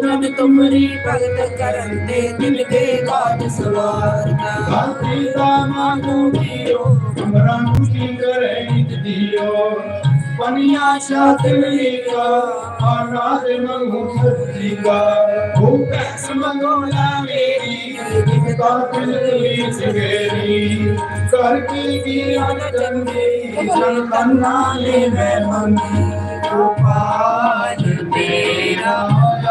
पूरब तुमरी भगत करते दिल के काज सवार गाती रामा को दियो हमरा मुश्किल करे हित दियो पनिया शातली का आनाद मंगू सत्ती का वो पैस मंगो ना मेरी का दिल लीच सवेरी कर के न जंगे जन कन्ना ले मैं मन तो पाज तेरा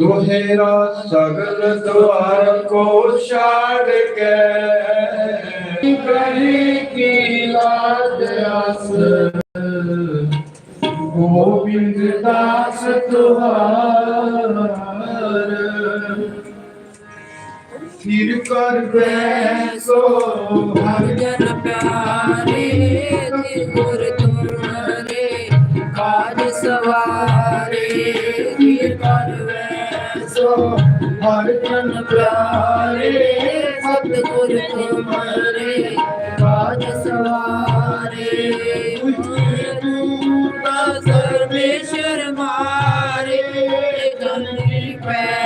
ਦੁਹੇਰਾ ਸਗਲ ਦੁਆਰ ਕੋ ਛਾੜ ਕੇ ਕਰੀ ਕੀ ਲਾਜ ਆਸ ਗੋਬਿੰਦ ਦਾਸ ਤੁਹਾਰ ਫਿਰ ਕਰ ਬੈਸੋ, ਹਰ ਜਨ ਪਿਆਰੇ ਤੇ ਗੁਰ ਤੁਮਰੇ ਕਾਜ ਸਵਾਰੇ ਕੀਰ ਕਰ ਵੈਸੋ ਹਰ ਜਨ ਪਿਆਰੇ ਸਤਿਗੁਰ ਤੁਮਰੇ, ਕਾਜ ਸਵਾਰੇ। ਸਰਵੇਸ਼ਰ ਮਾਰੇ ਗੰਨੀ ਪੈਜ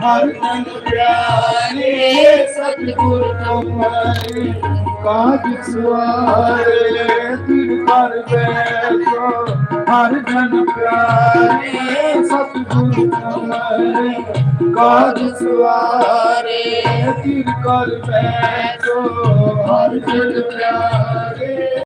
हर हरदम प्यारे सतगुरु तुम्हारे काज सुवारे दिल पर बैठो हरदम प्यारे सतगुर तुम्हारे काज सुवारे दिल पर बैठो हरदम प्यारे